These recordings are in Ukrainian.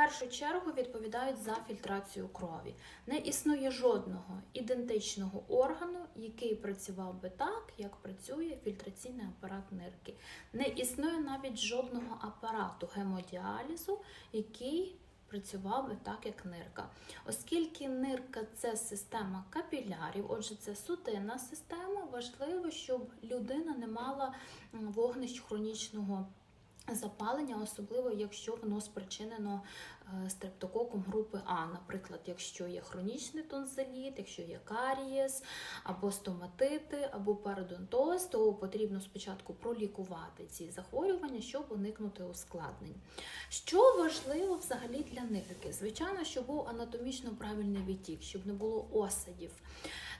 першу чергу відповідають за фільтрацію крові. Не існує жодного ідентичного органу, який працював би так, як працює фільтраційний апарат нирки. Не існує навіть жодного апарату гемодіалізу, який працював би так, як нирка. Оскільки нирка це система капілярів, отже, це судинна система, важливо, щоб людина не мала вогнищ хронічного запалення, особливо якщо воно спричинено стрептококом групи А, наприклад, якщо є хронічний тонзиліт, якщо є карієс, або стоматити, або пародонтоз, то потрібно спочатку пролікувати ці захворювання, щоб уникнути ускладнень. Що важливо взагалі для нирки? Звичайно, щоб був анатомічно правильний відтік, щоб не було осадів.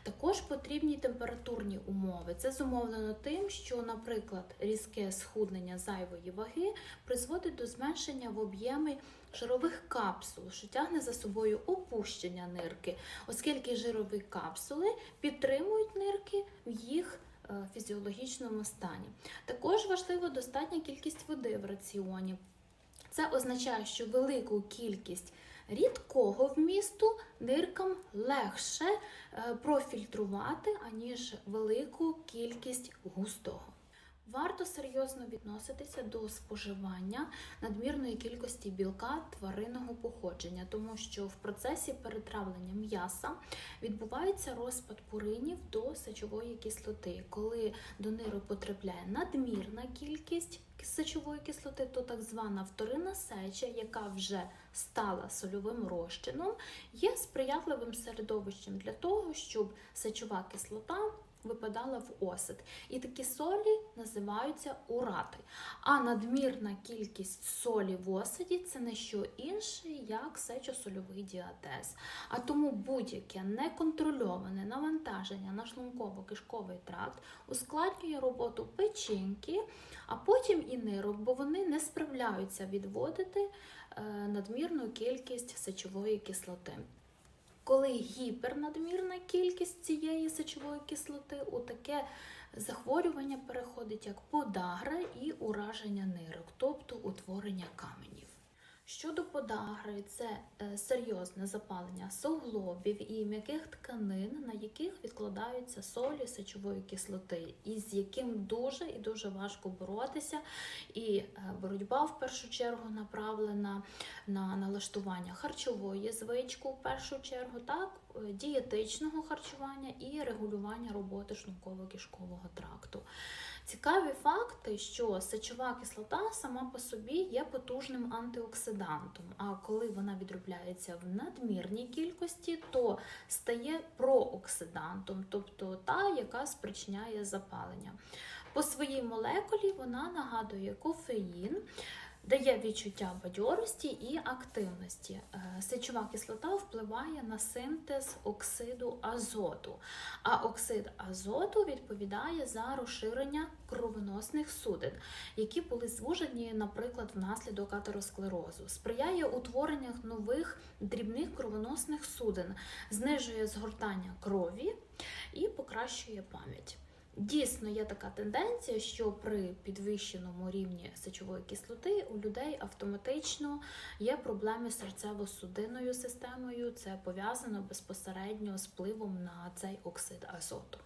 Також потрібні температурні умови. Це зумовлено тим, що, наприклад, різке схуднення зайвої ваги призводить до зменшення в об'ємі жирових капсул, що тягне за собою опущення нирки, оскільки жирові капсули підтримують нирки в їх е, фізіологічному стані. Також важлива достатня кількість води в раціоні. Це означає, що велику кількість рідкого вмісту ниркам легше е, профільтрувати, аніж велику кількість густого. Варто серйозно відноситися до споживання надмірної кількості білка тваринного походження, тому що в процесі перетравлення м'яса відбувається розпад пуринів до сечової кислоти. Коли до нирок потрапляє надмірна кількість сечової кислоти, то так звана вторинна сеча, яка вже стала сольовим розчином, є сприятливим середовищем для того, щоб сечова кислота випадала в осад. І такі солі називаються урати. А надмірна кількість солі в осаді це не що інше, як сечосольовий діатез. А тому будь-яке неконтрольоване навантаження на шлунково-кишковий тракт ускладнює роботу печінки, а потім і нирок, бо вони не справляються відводити е, надмірну кількість сечової кислоти. Коли гіпернадмірна кількість цієї сечової кислоти, у таке захворювання переходить як подагра і ураження нирок, тобто утворення каменів. Щодо подагри, це е, серйозне запалення суглобів і м'яких тканин, на яких відкладаються солі сечової кислоти, і з яким дуже і дуже важко боротися. І е, боротьба в першу чергу направлена на налаштування харчової звички, в першу чергу, так, дієтичного харчування і регулювання роботи шлунково-кишкового тракту. Цікаві факти, що сечова кислота сама по собі є потужним антиоксидантом, а коли вона відробляється в надмірній кількості, то стає прооксидантом, тобто та, яка спричиняє запалення. По своїй молекулі вона нагадує кофеїн. Дає відчуття бадьорості і активності. Е, Сечова кислота впливає на синтез оксиду азоту, а оксид азоту відповідає за розширення кровоносних судин, які були звужені, наприклад, внаслідок атеросклерозу, сприяє утворенню нових дрібних кровоносних судин, знижує згортання крові і покращує пам'ять. Дійсно, є така тенденція, що при підвищеному рівні сечової кислоти у людей автоматично є проблеми з серцево-судинною системою. Це пов'язано безпосередньо з впливом на цей оксид азоту.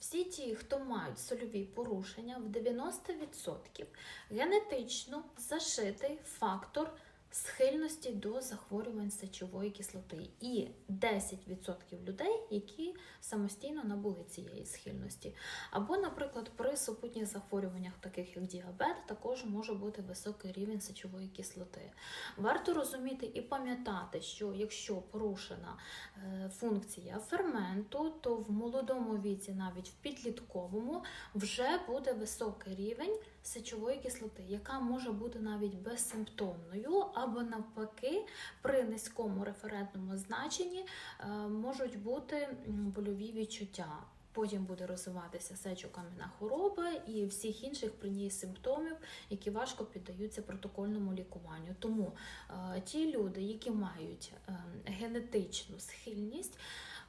Всі ті, хто мають сольові порушення, в 90% генетично зашитий фактор схильності до захворювань сечової кислоти, і 10% людей, які самостійно набули цієї схильності. Або, наприклад, при супутніх захворюваннях, таких як діабет, також може бути високий рівень сечової кислоти. Варто розуміти і пам'ятати, що якщо порушена е, функція ферменту, то в молодому віці, навіть в підлітковому, вже буде високий рівень сечової кислоти, яка може бути навіть безсимптомною, або навпаки, при низькому референтному значенні е, можуть бути больові відчуття. Потім буде розвиватися сечокам'яна хвороба і всіх інших при ній симптомів, які важко піддаються протокольному лікуванню. Тому е, ті люди, які мають е, генетичну схильність,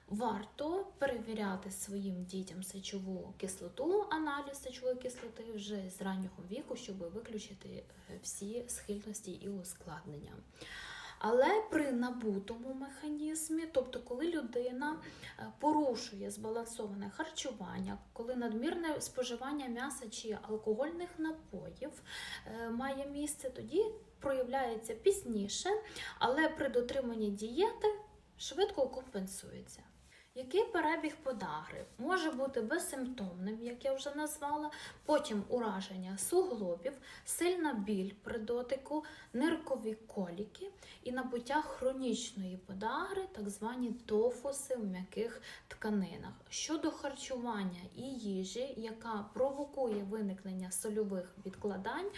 варто перевіряти своїм дітям сечову кислоту, аналіз сечової кислоти вже з раннього віку, щоб виключити е, всі схильності і ускладнення. Але при набутому механізмі, тобто коли людина е, порушує збалансоване харчування, коли надмірне споживання м'яса чи алкогольних напоїв е, має місце, тоді проявляється пізніше, але при дотриманні дієти швидко компенсується. Який перебіг подагри може бути безсимптомним, як я вже назвала, потім ураження суглобів, сильна біль при дотику, ниркові коліки і набуття хронічної подагри, так звані тофуси в м'яких тканинах. Щодо харчування і їжі, яка провокує виникнення сольових відкладань,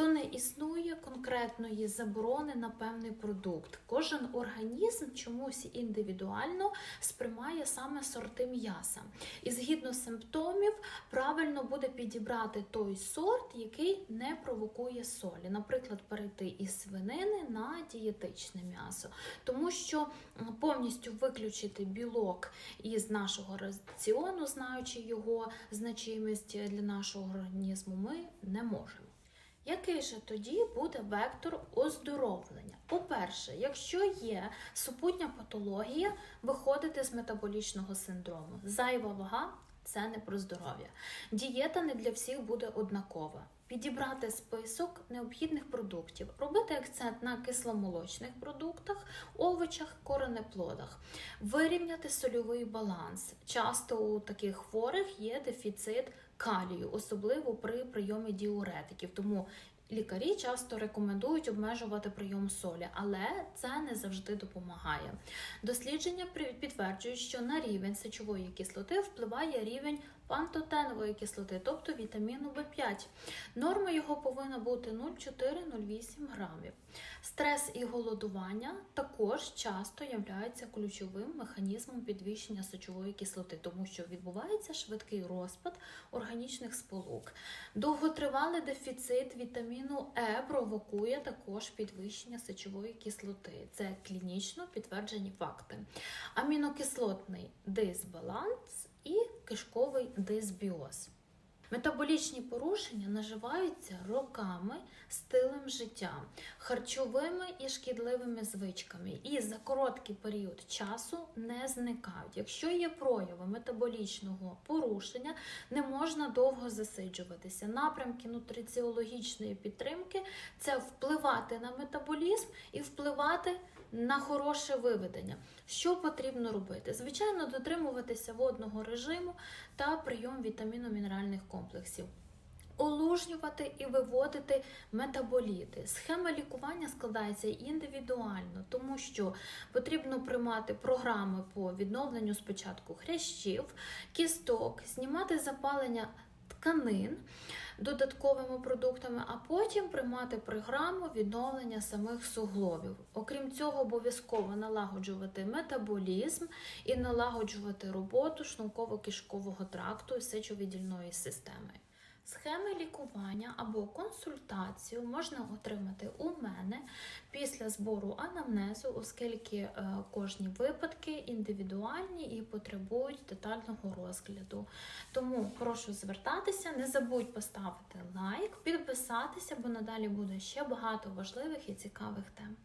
то не існує конкретної заборони на певний продукт. Кожен організм чомусь індивідуально сприймає саме сорти м'яса. І згідно симптомів, правильно буде підібрати той сорт, який не провокує солі. Наприклад, перейти із свинини на дієтичне м'ясо, тому що повністю виключити білок із нашого раціону, знаючи його значимість для нашого організму, ми не можемо. Який же тоді буде вектор оздоровлення? По-перше, якщо є супутня патологія, виходити з метаболічного синдрому. Зайва вага це не про здоров'я. Дієта не для всіх буде однакова. Підібрати список необхідних продуктів, робити акцент на кисломолочних продуктах, овочах, коренеплодах, вирівняти сольовий баланс. Часто у таких хворих є дефіцит калію, особливо при прийомі діуретиків. Тому лікарі часто рекомендують обмежувати прийом солі, але це не завжди допомагає. Дослідження підтверджують, що на рівень сечової кислоти впливає рівень пантотенової кислоти, тобто вітаміну В5. Норма його повинна бути 0,4-0,8 грамів. Стрес і голодування також часто являються ключовим механізмом підвищення сечової кислоти, тому що відбувається швидкий розпад органічних сполук. Довготривалий дефіцит вітаміну Е провокує також підвищення сечової кислоти. Це клінічно підтверджені факти. Амінокислотний дисбаланс і кишковий дисбіоз. Метаболічні порушення наживаються роками стилем життя, харчовими і шкідливими звичками, і за короткий період часу не зникають. Якщо є прояви метаболічного порушення, не можна довго засиджуватися. Напрямки нутриціологічної підтримки це впливати на метаболізм і впливати на хороше виведення. Що потрібно робити? Звичайно, дотримуватися водного режиму та прийом вітаміно-мінеральних комплексів. Олужнювати і виводити метаболіти. Схема лікування складається індивідуально, тому що потрібно приймати програми по відновленню спочатку хрящів, кісток, знімати запалення тканин додатковими продуктами, а потім приймати програму відновлення самих суглобів. Окрім цього, обов'язково налагоджувати метаболізм і налагоджувати роботу шнурково-кишкового тракту і сечовидільної системи. Схеми лікування або консультацію можна отримати у мене після збору анамнезу, оскільки е, кожні випадки індивідуальні і потребують детального розгляду. Тому прошу звертатися, не забудь поставити лайк, підписатися, бо надалі буде ще багато важливих і цікавих тем.